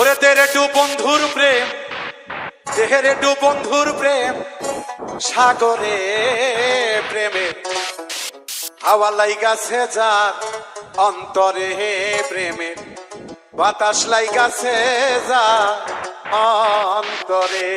ওরে তেরে টু বন্ধুর প্রেম দেহের টু বন্ধুর প্রেম, সাগরে প্রেমে। হাওয়া লাইগাছে যার অন্তরে প্রেমের বাতাস লাইগাছে যা অন্তরে।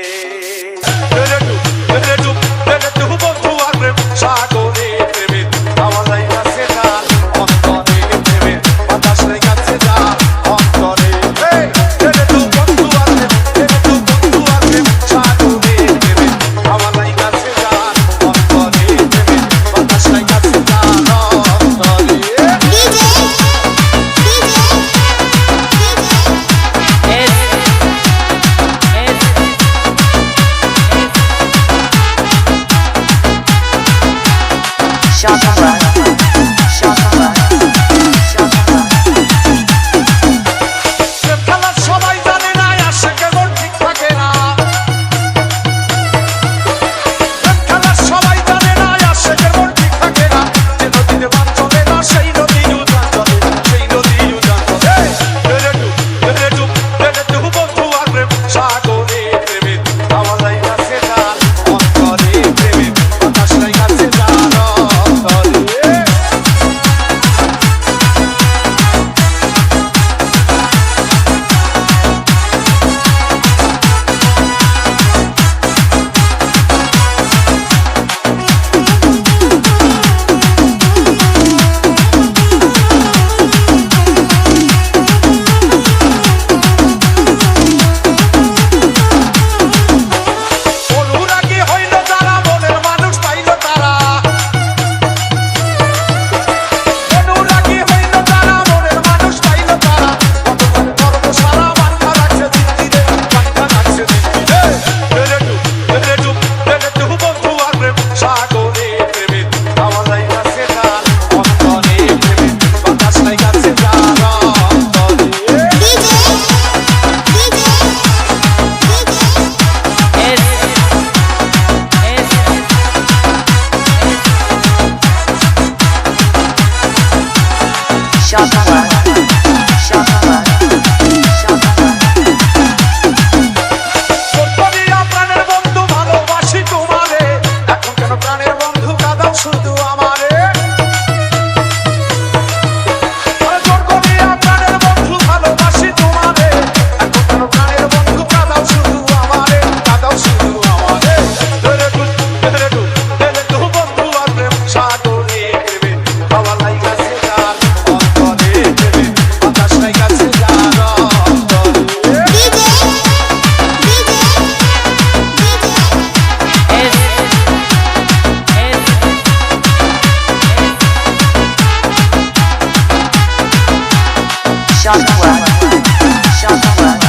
要三碗乡村管管管，乡。